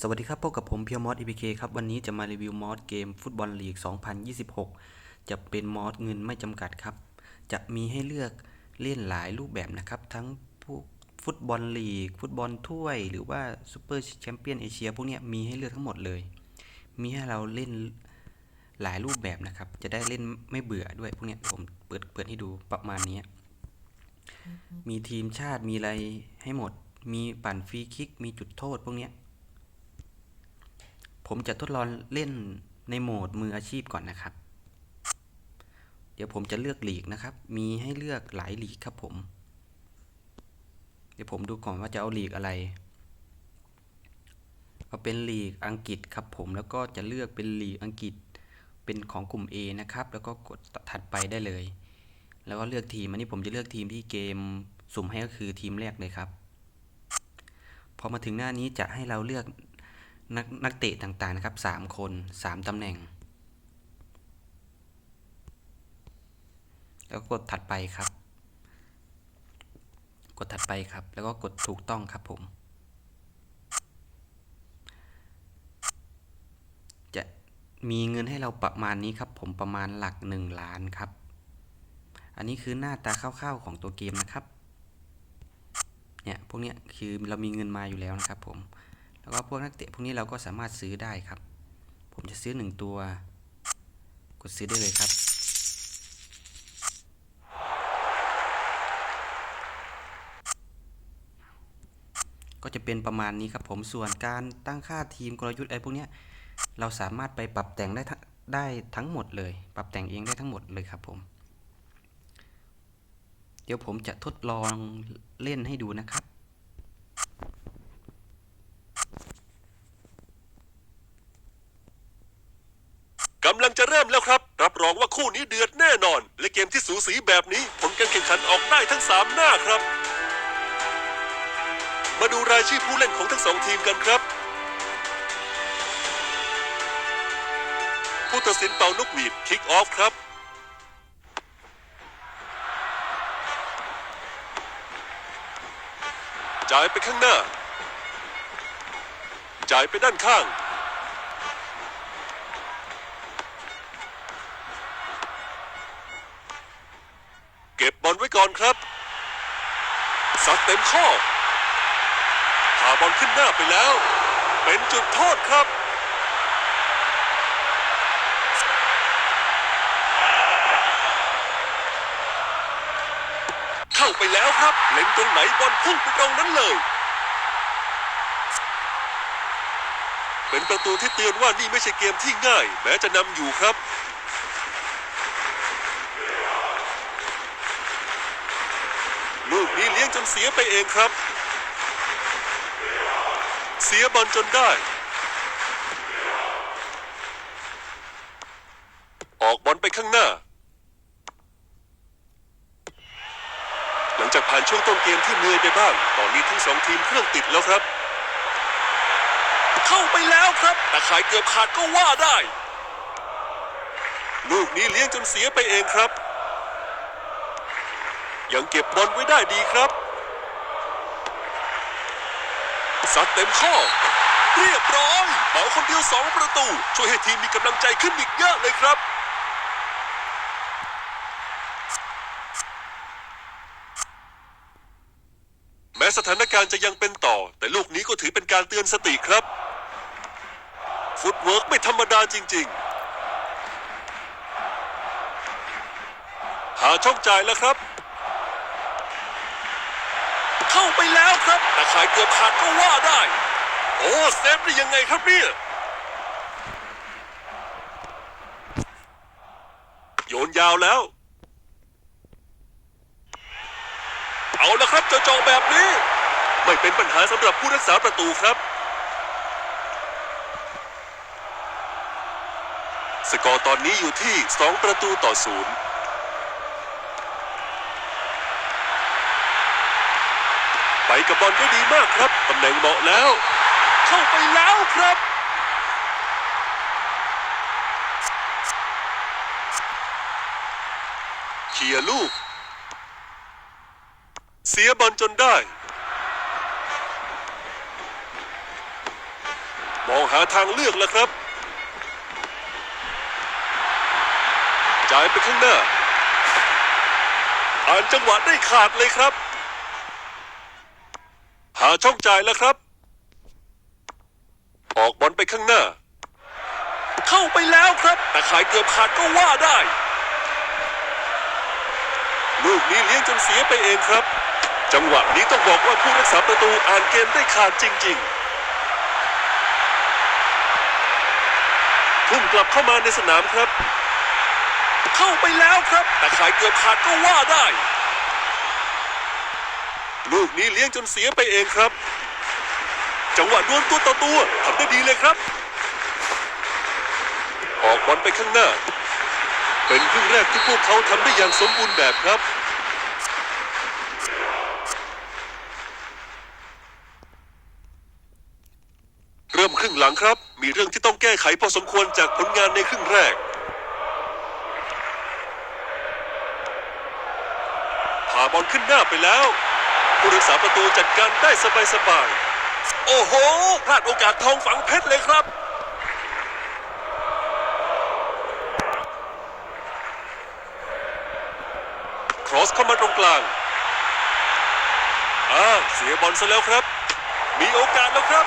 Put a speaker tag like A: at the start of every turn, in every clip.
A: สวัสดีครับ พบกับผมเพียวมอส EPK คครับ วันนี้จะมารีวิวมอสเกมฟุตบอลลีก 2026 จะเป็นมอสเงินไม่จำกัดครับ จะมีให้เลือกเล่นหลายรูปแบบนะครับ ทั้งพวกฟุตบอลลีก ฟุตบอลถ้วย หรือว่าซูเปอร์แชมเปี้ยนเอเชียพวกนี้มีให้เลือกทั้งหมดเลย มีให้เราเล่นหลายรูปแบบนะครับ จะได้เล่นไม่เบื่อด้วยพวกนี้ผมเปิดเปิดให้ดูประมาณนี้ มีทีมชาติมีอะไรให้หมด มีปั่นฟรีคิก มีจุดโทษพวกนี้ ผมจะทดลองเล่นในโหมดมืออาชีพก่อนนะครับ เดี๋ยวผมจะเลือกหลีกนะครับ มีให้เลือกหลายหลีกครับผม เดี๋ยวผมดูก่อนว่าจะเอาหลีกอะไร เอาเป็นหลีกอังกฤษครับผม แล้วก็จะเลือกเป็นหลีกอังกฤษ เป็นของกลุ่ม A นะครับ แล้วก็กดถัดไปได้เลย แล้วก็เลือกทีม อันนี้ผมจะเลือกทีมที่เกมสุ่มให้ก็คือทีมแรกเลยครับ พอมาถึงหน้านี้จะให้เราเลือก นักนักเตะต่างๆนะครับสามคนสามตำแหน่ง แล้วก็กดถัดไปครับ กดถัดไปครับ แล้วก็กดถูกต้องครับผม จะมีเงินให้เราประมาณนี้ครับ ผมประมาณหลักหนึ่งล้านครับ อันนี้คือหน้าตาคร่าวๆของตัวเกมนะครับ เนี่ยพวกเนี้ยคือเรามีเงินมาอยู่แล้วนะครับผม แล้วก็พวกนักเตะพวกนี้เราก็สามารถซื้อได้ครับ ผมจะซื้อหนึ่งตัว กดซื้อได้เลยครับ ก็จะเป็นประมาณนี้ครับผมส่วนการตั้งค่าทีมกลยุทธ์อะไรพวกนี้เราสามารถไปปรับแต่งได้ทั้งได้ทั้งหมดเลย ปรับแต่งเองได้ทั้งหมดเลยครับผม เดี๋ยวผมจะทดลองเล่นให้ดูนะครับ
B: กำลังจะเริ่มแล้วครับ รับรองว่าคู่นี้เดือดแน่นอน และเกมที่สูสีแบบนี้ผลการแข่งขันออกได้ทั้ง 3 หน้าครับ มาดูรายชื่อผู้เล่นของทั้งสองทีมกันครับ ผู้ตัดสินเป่านกหวีดคิกออฟครับ จ่ายไปข้างหน้า จ่ายไปด้านข้าง สักเต็มข้อพาบอลขึ้นหน้าไปแล้ว เป็นจุดโทษครับ เข้าไปแล้วครับ เล็งตรงไหนบอลพุ่งไปตรงนั้นเลย เป็นประตูที่เตือนว่านี่ไม่ใช่เกมที่ง่าย แม้จะนำอยู่ครับ ลูก นี้เลี้ยงจนเสียไปเองครับ เสียบอลจนได้ ออกบอลไปข้างหน้า หลังจากผ่านช่วงต้นเกมที่เหนื่อยไปบ้าง ตอนนี้ทั้งสองทีมเครื่องติดแล้วครับ เข้าไปแล้วครับแต่ขายเกือบขาดก็ว่าได้ ลูกนี้เลี้ยงจนเสียไปเองครับ ยังเก็บบอลไว้ได้ดีครับซัดเต็มข้อ เรียบร้อยเป่าคนเดียวสองประตู ช่วยให้ทีมมีกำลังใจขึ้นอีกเยอะเลยครับแม้สถานการณ์จะยังเป็นต่อ แต่ลูกนี้ก็ถือเป็นการเตือนสติครับ ฟุตเวิร์กไม่ธรรมดาจริง ๆ หาช่องจ่ายแล้วครับ เข้าไปแล้วครับต่ขายเกือบขาดก็ว่าได้ โอ้เซฟได้ยังไงครับเนี่ยโยนยาวแล้ว เอาละครับจะจองแบบนี้ ไม่เป็นปัญหาสำหรับผู้รักษาประตูครับ สกอร์ตอนนี้อยู่ที่ 2 ประตูต่อศูนย์ ไปกับบอลได้ดีมากครับตำแหน่งเหมาะแล้ว เข้าไปแล้วครับเขี่ยลูก เสียบอลจนได้ มองหาทางเลือกแล้วครับจ่ายไปข้างหน้าอ่านจังหวะได้ขาดเลยครับ หาช่องจ่ายแล้วครับ ออกบอลไปข้างหน้า เข้าไปแล้วครับ แต่ขายเกือบขาดก็ว่าได้ ลูกนี้เลี้ยงจนเสียไปเองครับ จังหวะนี้ต้องบอกว่าผู้รักษาประตูอ่านเกมได้ขาดจริง ๆ ทุ่มกลับเข้ามาในสนามครับ เข้าไปแล้วครับ แต่ขายเกือบขาดก็ว่าได้ ลูกนี้เลี้ยงจนเสียไปเองครับ จังหวะดวลตัวต่อตัวทำได้ดีเลยครับ ออกบอลไปข้างหน้า เป็นครึ่งแรกที่พวกเขาทำได้อย่างสมบูรณ์แบบครับเริ่มครึ่งหลังครับ มีเรื่องที่ต้องแก้ไขพอสมควรจากผลงานในครึ่งแรกพาบอลขึ้นหน้าไปแล้ว ผู้รักษาประตูจัดการได้สบายๆ โอ้โห พลาดโอกาสทองฝังเพชรเลยครับ ครอสเข้ามาตรงกลางอ่าเสียบอลซะแล้วครับ มีโอกาสแล้วครับ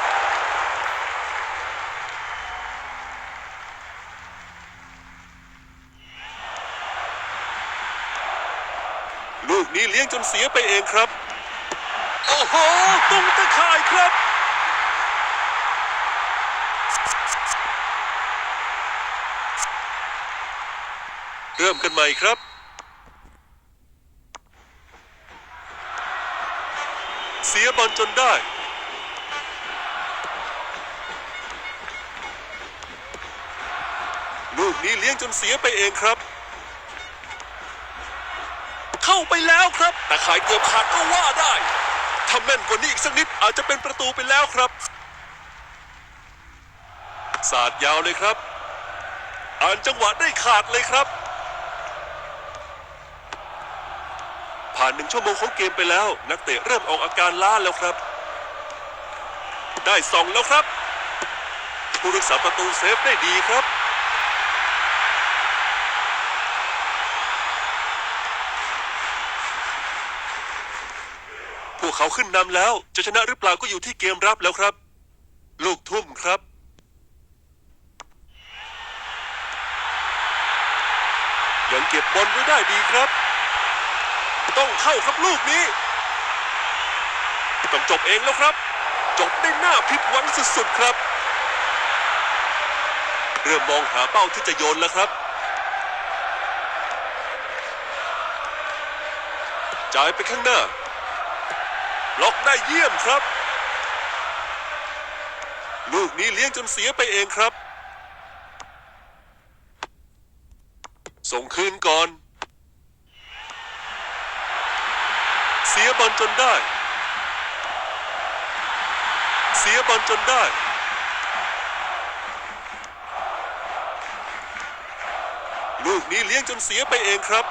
B: ลูกนี้เลี้ยงจนเสียไปเองครับ ตรงตะข่ายครับ เริ่มกันใหม่ครับ เสียบอลจนได้ ลูกนี้เลี้ยงจนเสียไปเองครับเข้าไปแล้วครับ แต่ขายเกือบขาดก็ว่าได้ ถ้าแม่นกว่านี้อีกสักนิดอาจจะเป็นประตูไปแล้วครับ สาดยาวเลยครับ อ่านจังหวะได้ขาดเลยครับ ผ่านหนึ่งชั่วโมงของเกมไปแล้ว นักเตะเริ่มออกอาการล้าแล้วครับ ได้สองแล้วครับ ผู้รักษาประตูเซฟได้ดีครับ วกเขาขึ้นนำแล้ว จะชนะหรือเปล่าก็อยู่ที่เกมรับแล้วครับ ลูกทุ่มครับ ยังเก็บบอลไว้ได้ดีครับ ต้องเข้าครับลูกนี้ ต้องจบเองแล้วครับ จบได้หน้าผิดหวังสุดๆครับ เริ่มมองหาเป้าที่จะโยนแล้วครับจ่ายไปข้างหน้า ล็อกได้เยี่ยมครับ ลูกนี้เลี้ยงจนเสียไปเองครับ ส่งคืนก่อน เสียบอลจนได้ เสียบอลจนได้ลูกนี้เลี้ยงจนเสียไปเองครับ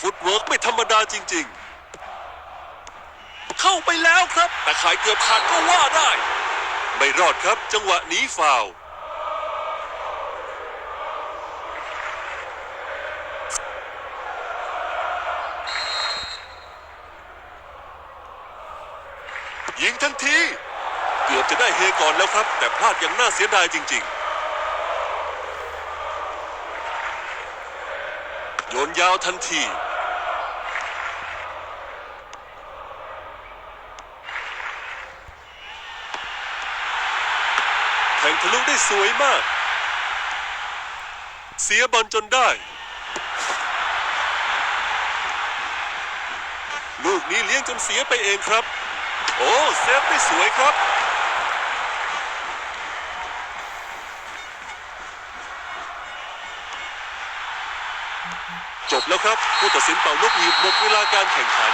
B: ฟุตเวิร์กไม่ธรรมดาจริง ๆาไปแล้วครับ แต่ขายเกือบขาดก็ว่าได้ ไม่รอดครับจังหวะนี้ฟาวยิงทันที เกือบจะได้เฮก่อนแล้วครับ แต่พลาดอย่างน่าเสียดายจริง ๆ โยนยาวทันที แทง ทะลุได้สวยมาก เสียบอลจนได้ ลูกนี้เลี้ยงจนเสียไปเองครับ โอ้เซฟได้สวยครับจบแล้วครับ ผู้ตัดสินเป่านกหวีดหมดเวลาการแข่งขัน